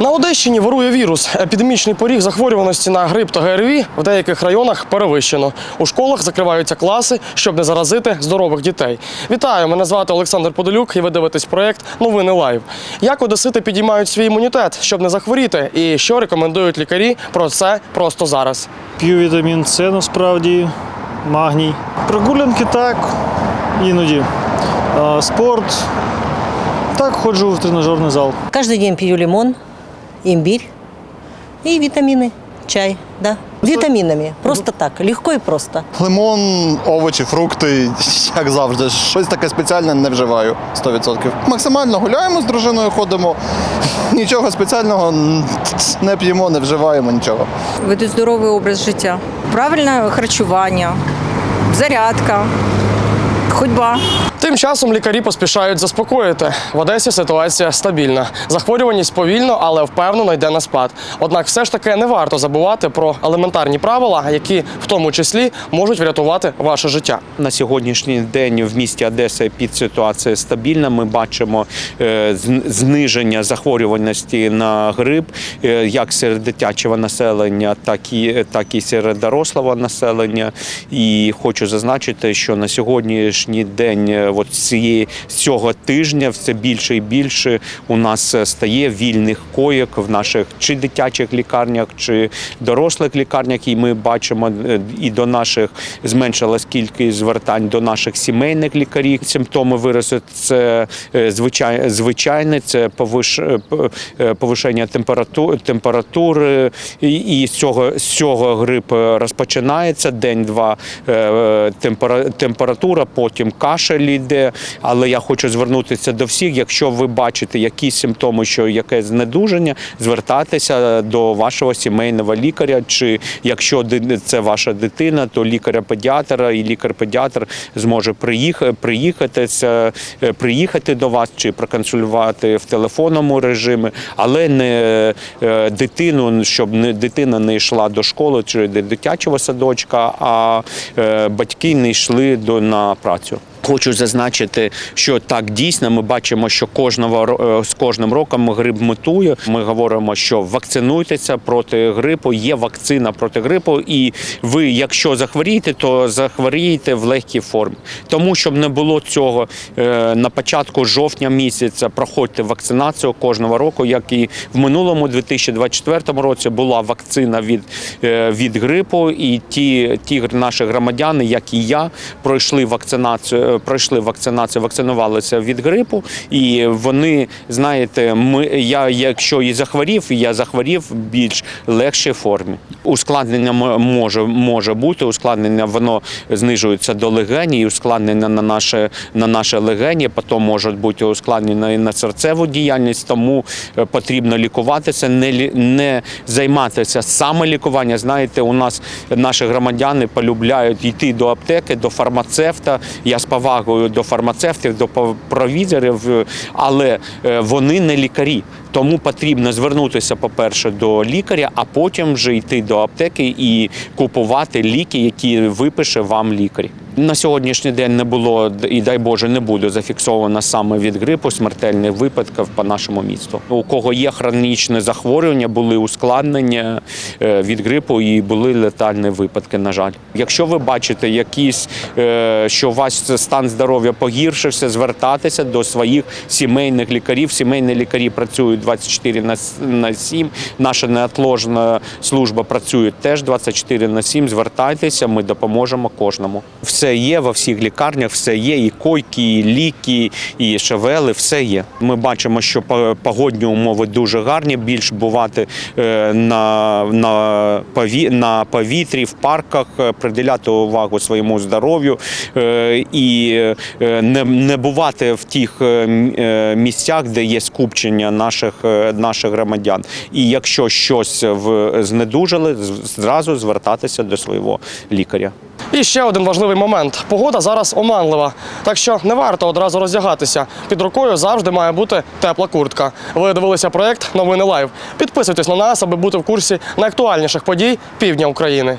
На Одещині вирує вірус. Епідемічний поріг захворюваності на грип та ГРВІ в деяких районах перевищено. У школах закриваються класи, щоб не заразити здорових дітей. Вітаю! Мене звати Олександр Подолюк і ви дивитесь проєкт Новини Лайв. Як одесити підіймають свій імунітет, щоб не захворіти, і що рекомендують лікарі про це просто зараз. П'ю вітамін С насправді, магній. Прогулянки так, іноді. А, спорт. Так, ходжу в тренажерний зал. Каждый день пью лимон, имбирь и витамины, чай, да. Витаминами, просто так, легко и просто. Лимон, овочі, фрукти, як завжди. Щось таке спеціальне не вживаю 100%. Максимально гуляємо з дружиною, ходимо. Нічого спеціального не п'ємо, не вживаємо нічого. ведуть здоровий образ життя. Правильне харчування, зарядка, ходьба. Тим часом лікарі поспішають заспокоїти. В Одесі ситуація стабільна. Захворюваність повільно, але впевнено йде на спад. Однак, все ж таки не варто забувати про елементарні правила, які в тому числі можуть врятувати ваше життя. На сьогоднішній день в місті Одеса підситуація стабільна. Ми бачимо е, зниження захворюваності на грип е, як серед дитячого населення, так і так і серед дорослого населення. І хочу зазначити, що на сьогоднішній день, е, от цієї цього тижня, все більше і більше у нас е, стає вільних коїк в наших чи дитячих лікарнях, чи дорослих лікарнях. І ми бачимо е, і до наших зменшилась кількість звертань до наших сімейних лікарів. Симптоми виразу це е, звичай, звичайне, це повиш, повишення температури, температури, і, з цього з цього грип розпочинається день-два температура, потім кашель йде. Але я хочу звернутися до всіх. Якщо ви бачите якісь симптоми, що якесь знедуження, звертайтеся до вашого сімейного лікаря. Чи якщо це ваша дитина, то лікаря-педіатра і лікар-педіатр зможе приїхати, приїхати, е, приїхати до вас чи проконсулювати в телефонному режимі, але не е, дитину, щоб не дитина не йшла до школи чи до дитячого садочка, а е, батьки не йшли до на працю. Хочу зазначити, що так дійсно ми бачимо, що кожного е, з кожним роком грип мутує. Ми говоримо, що вакцинуйтеся проти грипу. Є вакцина проти грипу, і ви, якщо захворієте, то захворієте в легкій формі. Тому щоб не було цього е, на початку жовтня місяця, проходьте вакцинацію кожного року, як і в минулому 2024 році була вакцина від, е, від грипу, і ті, ті наші громадяни, як і я, пройшли вакцинацію, пройшли вакцинацію, вакцинувалися від грипу, і вони, знаєте, ми я, якщо і захворів, я захворів в більш легшій формі. Ускладнення може, може бути. Ускладнення воно знижується до легені, і ускладнення на наше на наше легені, потім можуть бути ускладнення і на серцеву діяльність. Тому е, потрібно лікуватися, не не займатися самолікуванням. Знаєте, у нас наші громадяни полюбляють йти до аптеки, до фармацевта. Я з повагою до фармацевтів, до провізорів, е, але е, вони не лікарі. Тому потрібно звернутися, по-перше, до лікаря, а потім вже йти до аптеки і купувати ліки, які випише вам лікар. На сьогоднішній день не було і дай Боже не буде зафіксовано саме від грипу смертельних випадків по нашому місту. У кого є хронічне захворювання, були ускладнення е, від грипу і були летальні випадки. На жаль, якщо ви бачите якісь, е, що у вас стан здоров'я погіршився, звертатися до своїх сімейних лікарів. Сімейні лікарі працюють 24 на на 7. Наша неотложна служба працює теж 24 на 7. Звертайтеся, ми допоможемо кожному. Все є во всіх лікарнях, все є, і койки, і ліки, і шавели, все є. Ми бачимо, що по- погодні умови дуже гарні. Більш бувати е, на, на, пові, на повітрі, в парках, е, приділяти увагу своєму здоров'ю е, і не, не бувати в тих місцях, де є скупчення наших, наших громадян. І якщо щось в знедужили, зразу звертатися до свого лікаря. І ще один важливий момент: погода зараз оманлива, так що не варто одразу роздягатися. Під рукою завжди має бути тепла куртка. Ви дивилися проект Новини Лайв. Підписуйтесь на нас, аби бути в курсі найактуальніших подій півдня України.